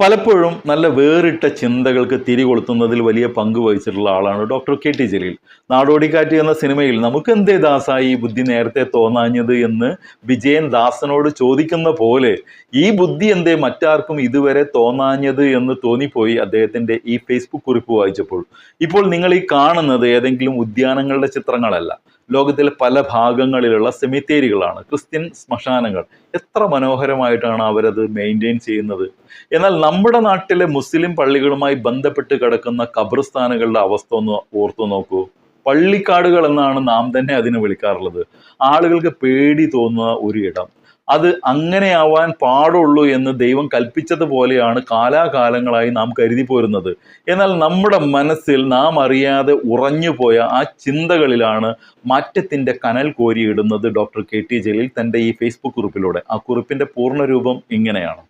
പലപ്പോഴും നല്ല വേറിട്ട ചിന്തകൾക്ക് തിരികൊളുത്തുന്നതിൽ വലിയ പങ്ക് വഹിച്ചിട്ടുള്ള ആളാണ് doctor K T Jaleel. Nadodikkattu എന്ന സിനിമയിൽ നമുക്ക് എന്തേ ദാസായി ബുദ്ധി നേരത്തെ തോന്നാഞ്ഞത് എന്ന് വിജയൻ ദാസനോട് ചോദിക്കുന്ന പോലെ ഈ ബുദ്ധി എന്തേ മറ്റാർക്കും ഇതുവരെ തോന്നാഞ്ഞത് എന്ന് തോന്നിപ്പോയി അദ്ദേഹത്തിന്റെ ഈ ഫേസ്ബുക്ക് കുറിപ്പ് വായിച്ചപ്പോൾ. ഇപ്പോൾ നിങ്ങൾ ഈ കാണുന്നത് ഏതെങ്കിലും ഉദ്യാനങ്ങളുടെ ചിത്രങ്ങളല്ല. ലോകത്തിലെ പല ഭാഗങ്ങളിലുള്ള സെമിത്തേരികളാണ് ക്രിസ്ത്യൻ ശ്മശാനങ്ങൾ. എത്ര മനോഹരമായിട്ടാണ് അവരത് മെയിന്റെയിൻ ചെയ്യുന്നത്. എന്നാൽ നമ്മുടെ നാട്ടിലെ മുസ്ലിം പള്ളികളുമായി ബന്ധപ്പെട്ട് കിടക്കുന്ന ഖബർസ്ഥാനുകളുടെ അവസ്ഥ ഒന്ന് ഓർത്തു നോക്കൂ. പള്ളിക്കാടുകൾ എന്നാണ് നാം തന്നെ അതിനെ വിളിക്കാറുള്ളത്. ആളുകൾക്ക് പേടി തോന്നുന്ന ഒരു ഇടം. അത് അങ്ങനെ ആവാൻ പാടുള്ളൂ എന്ന് ദൈവം കൽപ്പിച്ചതുപോലെയാണ് കാലാകാലങ്ങളായി നാം കരുതി പോരുന്നത്. എന്നാൽ നമ്മുടെ മനസ്സിൽ നാം അറിയാതെ ഉറഞ്ഞുപോയ ആ ചിന്തകളിലാണ് മാറ്റത്തിന്റെ കനൽ കോരിയിടുന്നത് ഡോക്ടർ കെ ടി ജലീൽ തന്റെ ഈ ഫേസ്ബുക്ക് കുറിപ്പിലൂടെ. ആ കുറിപ്പിന്റെ പൂർണരൂപം ഇങ്ങനെയാണ്.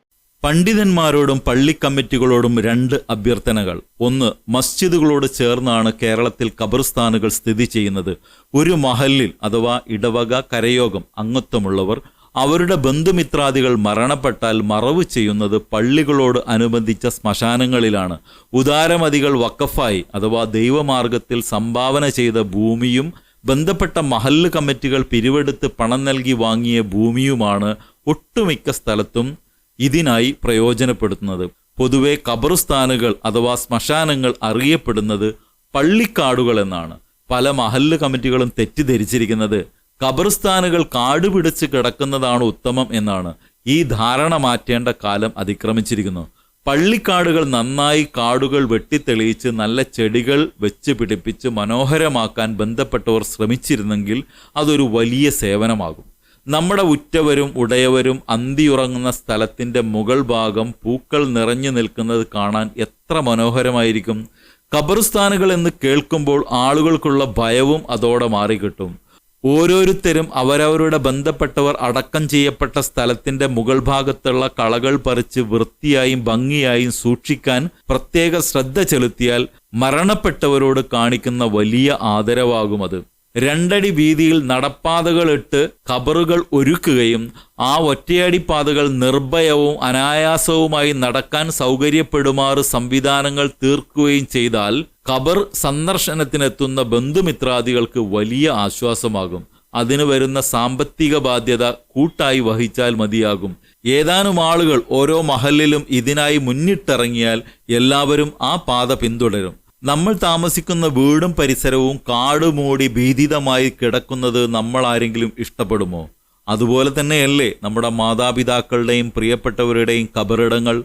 പണ്ഡിതന്മാരോടും പള്ളി കമ്മിറ്റികളോടും രണ്ട് അഭ്യർത്ഥനകൾ. ഒന്ന് മസ്ജിദുകളോട് ചേർന്നാണ് കേരളത്തിൽ ഖബർസ്ഥാനുകൾ സ്ഥിതി ചെയ്യുന്നത്. ഒരു മഹലിൽ അഥവാ ഇടവക കരയോഗം അംഗത്വമുള്ളവർ അവരുടെ ബന്ധുമിത്രാദികൾ മരണപ്പെട്ടാൽ മറവ് ചെയ്യുന്നത് പള്ളികളോട് അനുബന്ധിച്ച ശ്മശാനങ്ങളിലാണ്. ഉദാരമതികൾ വക്കഫായി അഥവാ ദൈവമാർഗത്തിൽ സംഭാവന ചെയ്ത ഭൂമിയും ബന്ധപ്പെട്ട മഹല്ല് കമ്മിറ്റികൾ പിരിവെടുത്ത് പണം നൽകി വാങ്ങിയ ഭൂമിയുമാണ് ഒട്ടുമിക്ക സ്ഥലത്തും ഇതിനായി പ്രയോജനപ്പെടുത്തുന്നത്. പൊതുവെ കബറുസ്ഥാനുകൾ അഥവാ ശ്മശാനങ്ങൾ അറിയപ്പെടുന്നത് പള്ളിക്കാടുകൾ എന്നാണ്. പല മഹല്ല് കമ്മിറ്റികളും തെറ്റിദ്ധരിച്ചിരിക്കുന്നത്. ഖബർസ്ഥാനുകൾ കാടുപിടിച്ച് കിടക്കുന്നതാണ് ഉത്തമം എന്നാണ് ഈ ധാരണ മാറ്റേണ്ട കാലം അതിക്രമിച്ചിരിക്കുന്നു. പള്ളിക്കാടുകൾ നന്നായി കാടുകൾ വെട്ടിത്തെളിയിച്ച് നല്ല ചെടികൾ വെച്ച് പിടിപ്പിച്ച് മനോഹരമാക്കാൻ ബന്ധപ്പെട്ടവർ ശ്രമിച്ചിരുന്നെങ്കിൽ അതൊരു വലിയ സേവനമാകും. നമ്മുടെ ഉറ്റവരും ഉടയവരും അന്തിയുറങ്ങുന്ന സ്ഥലത്തിന്റെ മുകൾ ഭാഗം പൂക്കൾ നിറഞ്ഞു നിൽക്കുന്നത് കാണാൻ എത്ര മനോഹരമായിരിക്കും. ഖബർസ്ഥാനുകൾ എന്ന് കേൾക്കുമ്പോൾ ആളുകൾക്കുള്ള ഭയവും അതോടെ മാറിക്കിട്ടും. ഓരോരുത്തരും അവരവരുടെ ബന്ധപ്പെട്ടവർ അടക്കം ചെയ്യപ്പെട്ട സ്ഥലത്തിന്റെ മുകൾ ഭാഗത്തുള്ള കളകൾ പറിച്ച് വൃത്തിയായും ഭംഗിയായും സൂക്ഷിക്കാൻ പ്രത്യേക ശ്രദ്ധ ചെലുത്തിയാൽ മരണപ്പെട്ടവരോട് കാണിക്കുന്ന വലിയ ആദരവാകും അത്. രണ്ടടി വീതിയിൽ നടപ്പാതകളിട്ട് കബറുകൾ ഒരുക്കുകയും ആ ഒറ്റയടി പാതകൾ നിർഭയവും അനായാസവുമായി നടക്കാൻ സൗകര്യപ്പെടുമാറ് സംവിധാനങ്ങൾ തീർക്കുകയും ചെയ്താൽ ഖബർ സന്ദർശനത്തിനെത്തുന്ന ബന്ധുമിത്രാദികൾക്ക് വലിയ ആശ്വാസമാകും. അതിന് വരുന്ന സാമ്പത്തിക ബാധ്യത കൂട്ടായി വഹിച്ചാൽ മതിയാകും. ഏതാനും ആളുകൾ ഓരോ മഹലിലും ഇതിനായി മുന്നിട്ടിറങ്ങിയാൽ എല്ലാവരും ആ പാത പിന്തുടരും. നമ്മൾ താമസിക്കുന്ന വീടും പരിസരവും കാടുമൂടി ഭീതിതമായി കിടക്കുന്നത് നമ്മൾ ആരെങ്കിലും ഇഷ്ടപ്പെടുമോ? അതുപോലെ തന്നെയല്ലേ നമ്മുടെ മാതാപിതാക്കളുടെയും പ്രിയപ്പെട്ടവരുടെയും കബറിടങ്ങൾ.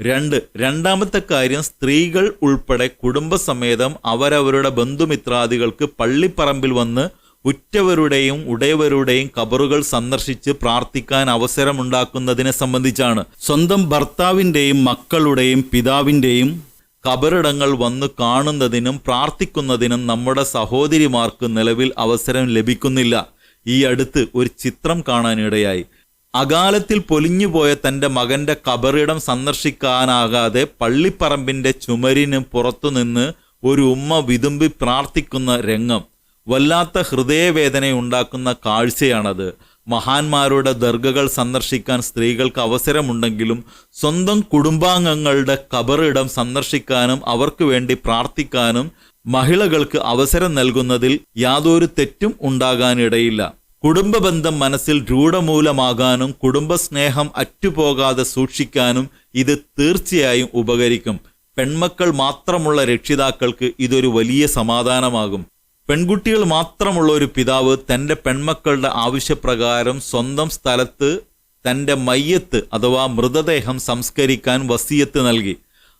രണ്ട് രണ്ടാമത്തെ കാര്യം സ്ത്രീകൾ ഉൾപ്പെടെ കുടുംബസമേതം അവരവരുടെ ബന്ധുമിത്രാദികൾക്ക് പള്ളിപ്പറമ്പിൽ വന്ന് ഉറ്റവരുടെയും ഉടയവരുടെയും കബറുകൾ സന്ദർശിച്ച് പ്രാർത്ഥിക്കാൻ അവസരമുണ്ടാക്കുന്നതിനെ സംബന്ധിച്ചാണ്. സ്വന്തം ഭർത്താവിന്റെയും മക്കളുടെയും പിതാവിന്റെയും കബറിടങ്ങൾ വന്ന് കാണുന്നതിനും പ്രാർത്ഥിക്കുന്നതിനും നമ്മുടെ സഹോദരിമാർക്ക് നിലവിൽ അവസരം ലഭിക്കുന്നില്ല. ഈ അടുത്ത് ഒരു ചിത്രം കാണാനിടയായി. അകാലത്തിൽ പൊലിഞ്ഞുപോയ തന്റെ മകന്റെ കബറിടം സന്ദർശിക്കാനാകാതെ പള്ളിപ്പറമ്പിന്റെ ചുമരിന് പുറത്തുനിന്ന് ഒരു ഉമ്മ വിതുമ്പി പ്രാർത്ഥിക്കുന്ന രംഗം. വല്ലാത്ത ഹൃദയവേദനയുണ്ടാക്കുന്ന കാഴ്ചയാണത്. മഹാന്മാരുടെ ദർഗകൾ സന്ദർശിക്കാൻ സ്ത്രീകൾക്ക് അവസരമുണ്ടെങ്കിലും സ്വന്തം കുടുംബാംഗങ്ങളുടെ കബറിടം സന്ദർശിക്കാനും അവർക്ക് വേണ്ടി പ്രാർത്ഥിക്കാനും മഹിളകൾക്ക് അവസരം നൽകുന്നതിൽ യാതൊരു തെറ്റും ഉണ്ടാകാനിടയില്ല. കുടുംബ ബന്ധം മനസ്സിൽ രൂഢമൂലമാകാനും കുടുംബസ്നേഹം അറ്റുപോകാതെ സൂക്ഷിക്കാനും ഇത് തീർച്ചയായും ഉപകരിക്കും. പെൺമക്കൾ മാത്രമുള്ള രക്ഷിതാക്കൾക്ക് ഇതൊരു വലിയ സമാധാനമാകും. പെൺകുട്ടികൾ മാത്രമുള്ള ഒരു പിതാവ് തന്റെ പെൺമക്കളുടെ ആവശ്യപ്രകാരം സ്വന്തം സ്ഥലത്ത് തന്റെ മയ്യത്ത് അഥവാ മൃതദേഹം സംസ്കരിക്കാൻ വസീയത്ത് നൽകി.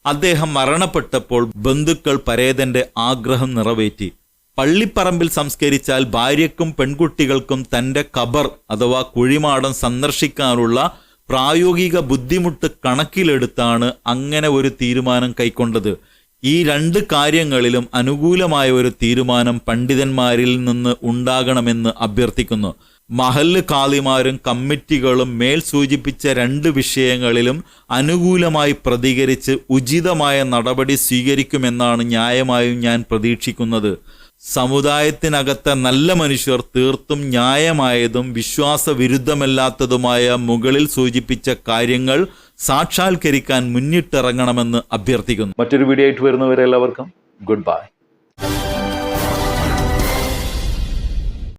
അദ്ദേഹം മരണപ്പെട്ടപ്പോൾ ബന്ധുക്കൾ പരേതന്റെ ആഗ്രഹം നിറവേറ്റി. പള്ളിപ്പറമ്പിൽ സംസ്കരിച്ചാൽ ഭാര്യക്കും പെൺകുട്ടികൾക്കും തന്റെ കബർ അഥവാ കുഴിമാടം സന്ദർശിക്കാനുള്ള പ്രായോഗിക ബുദ്ധിമുട്ട് കണക്കിലെടുത്താണ് അങ്ങനെ ഒരു തീരുമാനം കൈക്കൊണ്ടത്. ഈ രണ്ട് കാര്യങ്ങളിലും അനുകൂലമായ ഒരു തീരുമാനം പണ്ഡിതന്മാരിൽ നിന്ന് ഉണ്ടാകണമെന്ന് അഭ്യർത്ഥിക്കുന്നു. മഹല്ല് കാളിമാരും കമ്മിറ്റികളും മേൽ സൂചിപ്പിച്ച രണ്ട് വിഷയങ്ങളിലും അനുകൂലമായി പ്രതികരിച്ച് ഉചിതമായ നടപടി സ്വീകരിക്കുമെന്നാണ് ന്യായമായും ഞാൻ പ്രതീക്ഷിക്കുന്നത്. സമുദായത്തിനകത്തെ നല്ല മനുഷ്യർ തീർത്തും ന്യായമായതും വിശ്വാസവിരുദ്ധമല്ലാത്തതുമായ മുകളിൽ സൂചിപ്പിച്ച കാര്യങ്ങൾ സാക്ഷാത്കരിക്കാൻ മുന്നിട്ടിറങ്ങണമെന്ന് അഭ്യർത്ഥിക്കുന്നു. മറ്റൊരു വീഡിയോ ആയിട്ട് വരുന്നവരെല്ലാവർക്കും ഗുഡ് ബൈ